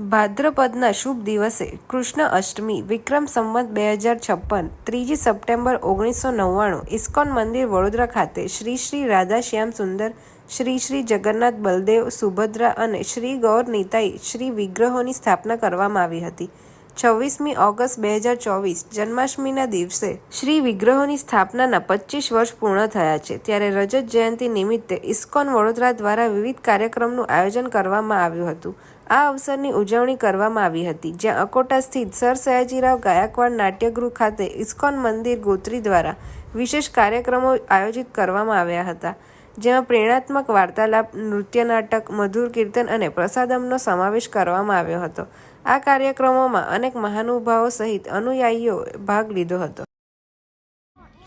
ભાદ્રપદના શુભ દિવસે કૃષ્ણ અષ્ટમી, વિક્રમ સંવત બે હજાર છપ્પન, ત્રીજી સપ્ટેમ્બર ઓગણીસો નવ્વાણું, ઇસ્કોન મંદિર વડોદરા ખાતે શ્રી શ્રી રાધાશ્યામ સુંદર, શ્રી શ્રી જગન્નાથ બલદેવ, સુભદ્રા અને શ્રી ગૌર નીતાઈ શ્રી વિગ્રહોની સ્થાપના કરવામાં આવી હતી. છવ્વીસમી ઓગસ્ટ બે હજાર ચોવીસ, જન્માષ્ટમીના દિવસે શ્રી વિગ્રહોની સ્થાપનાના પચીસ વર્ષ પૂર્ણ થયા છે. ત્યારે રજત જયંતિ નિમિત્તે ઇસ્કોન વડોદરા દ્વારા વિવિધ કાર્યક્રમનું આયોજન કરવામાં આવ્યું હતું. આ અવસરની ઉજવણી કરવામાં આવી હતી, જ્યાં અકોટા સ્થિત સર સયાજીરાવ ગાયકવાડ નાટ્યગૃહ ખાતે ઇસ્કોન મંદિર ગોત્રી દ્વારા વિશેષ કાર્યક્રમો આયોજિત કરવામાં આવ્યા હતા. જેમાં પ્રેરણાત્મક વાર્તાલાપ નૃત્ય નાટક મધુર કીર્તન અને પ્રસાદમનો સમાવેશ કરવામાં આવ્યો હતો આ કાર્યક્રમોમાં અનેક મહાનુભાવો સહિત અનુયાયીઓ ભાગ લીધો હતો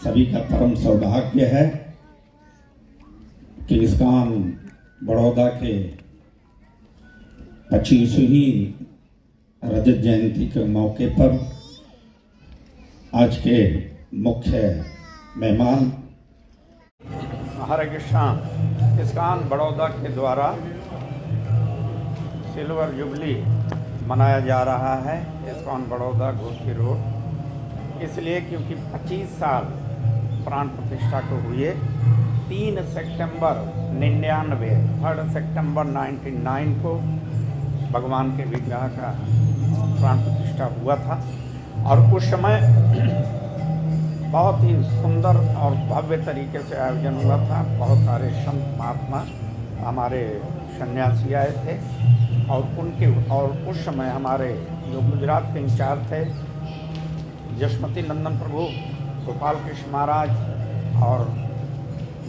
सभी का परम सौभाग्य है कि इस्कान बड़ौदा के पच्चीसवीं रजत जयंती के मौके पर आज के मुख्य मेहमान हरे कृष्णा इस्कान बड़ौदा के द्वारा सिल्वर जुबली मनाया जा रहा है, इस्कान बड़ौदा गोस्ती रोड। इसलिए क्योंकि 25 साल प्राण प्रतिष्ठा को हुए, तीन सितंबर निन्यानवे, थर्ड सितंबर 99 को भगवान के विग्रह का प्राण प्रतिष्ठा हुआ था। और उस समय बहुत ही सुंदर और भव्य तरीके से आयोजन हुआ था। बहुत सारे संत महात्मा हमारे सन्यासी आए थे और उनके और उस समय हमारे जो गुजरात के इंचार्ज थे जसमती नंदन प्रभु, गोपाल कृष्ण महाराज और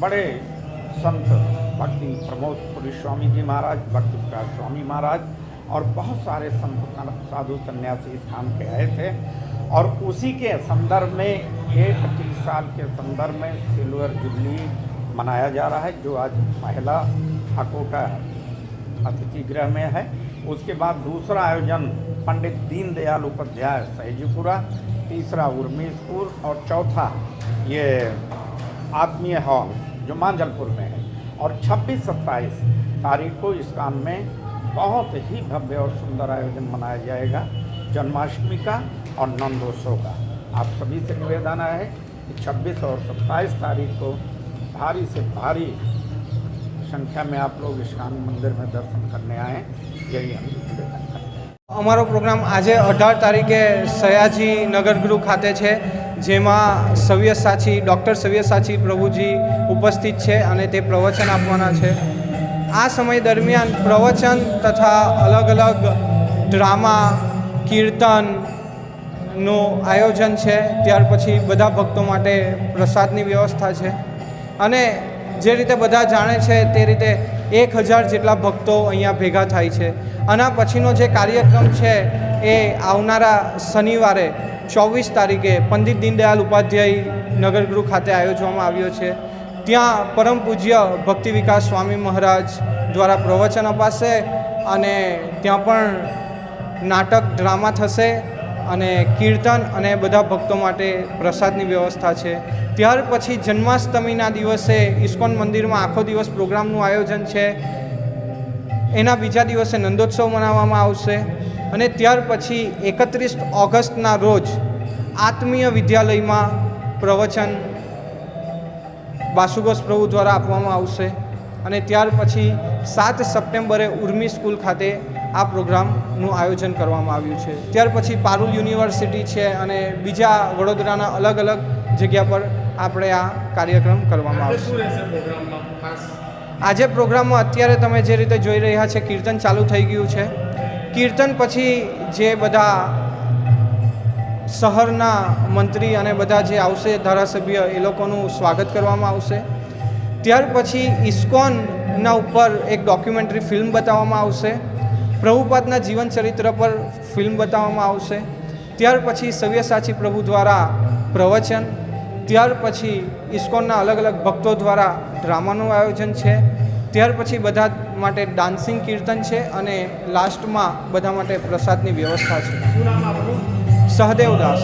बड़े संत भक्ति प्रमोद पुरी स्वामी जी महाराज भक्ति प्रकाश स्वामी महाराज और बहुत सारे संत साधु सन्यासी इस काम के आए थे। और उसी के संदर्भ में ये पच्चीस साल के संदर्भ में सिल्वर जुबली मनाया जा रहा है, जो आज महिला अकोटा अतिथि गृह में है। उसके बाद दूसरा आयोजन पंडित दीनदयाल उपाध्याय सहजीपुरा, तीसरा उर्मी स्कूल और चौथा ये आत्मीय हॉल जो मांजलपुर में है। और 26-27 तारीख को इस काम में बहुत ही भव्य और सुंदर आयोजन मनाया जाएगा, जन्माष्टमी का और नंदोत्सव का। आप सभी से निवेदन है कि 26 और 27 तारीख को भारी से भारी संख्या में आप लोग इस्कान मंदिर में दर्शन करने आए यही हम निवेदन करते हैं અમારો પ્રોગ્રામ આજે અઢાર તારીખે સયાજી નગરગૃહ ખાતે છે જેમાં સવ્યસાચી ડૉક્ટર સવ્યસાચી પ્રભુજી ઉપસ્થિત છે અને તે પ્રવચન આપવાના છે આ સમય દરમિયાન પ્રવચન તથા અલગ અલગ ડ્રામા કીર્તનનું આયોજન છે, ત્યાર પછી બધા ભક્તો માટે પ્રસાદની વ્યવસ્થા છે. અને જે રીતે બધા જાણે છે તે રીતે એક હજાર જેટલા ભક્તો અહીંયા ભેગા થાય છે. આના પછીનો જે કાર્યક્રમ છે એ આવનારા શનિવારે ચોવીસ તારીખે પંડિત દીનદયાલ ઉપાધ્યાય નગરગૃહ ખાતે આયોજવામાં આવ્યો છે. ત્યાં પરમ પૂજ્ય ભક્તિ વિકાસ સ્વામી મહારાજ દ્વારા પ્રવચન અપાશે અને ત્યાં પણ નાટક, ડ્રામા થશે. અને કીર્તન અને બધા ભક્તો માટે પ્રસાદની વ્યવસ્થા છે. ત્યાર પછી જન્માષ્ટમીના દિવસે ઇસ્કોન મંદિરમાં આખો દિવસ પ્રોગ્રામનું આયોજન છે. એના બીજા દિવસે નંદોત્સવ મનાવવામાં આવશે અને ત્યાર પછી એકત્રીસ ઓગસ્ટના રોજ આત્મીય વિદ્યાલયમાં પ્રવચન બાસુગોસ પ્રભુ દ્વારા આપવામાં આવશે. અને ત્યાર પછી સાત સપ્ટેમ્બરે ઉર્મી સ્કૂલ ખાતે આ પ્રોગ્રામનું આયોજન કરવામાં આવ્યું છે. ત્યાર પછી પારુલ યુનિવર્સિટી છે અને બીજા વડોદરાના અલગ અલગ જગ્યા પર આપણે આ કાર્યક્રમ કરવામાં આવશે. આજે પ્રોગ્રામમાં અત્યારે તમે જે રીતે જોઈ રહ્યા છે કીર્તન ચાલુ થઈ ગયું છે. કીર્તન પછી જે બધા શહેરના મંત્રી અને બધા જે આવશે ધારાસભ્ય એ લોકોનું સ્વાગત કરવામાં આવશે. ત્યાર પછી ઇસ્કોનના ઉપર એક ડોક્યુમેન્ટરી ફિલ્મ બતાવવામાં આવશે. પ્રભુપાદના જીવન ચરિત્ર પર ફિલ્મ બતાવવામાં આવશે. ત્યાર પછી સવ્યસાચી પ્રભુ દ્વારા પ્રવચન. ત્યાર પછી ઇસ્કોનના અલગ અલગ ભક્તો દ્વારા ડ્રામાનું આયોજન છે. ત્યાર પછી બધા માટે ડાન્સિંગ કીર્તન છે અને લાસ્ટમાં બધા માટે પ્રસાદની વ્યવસ્થા છે. સહદેવદાસ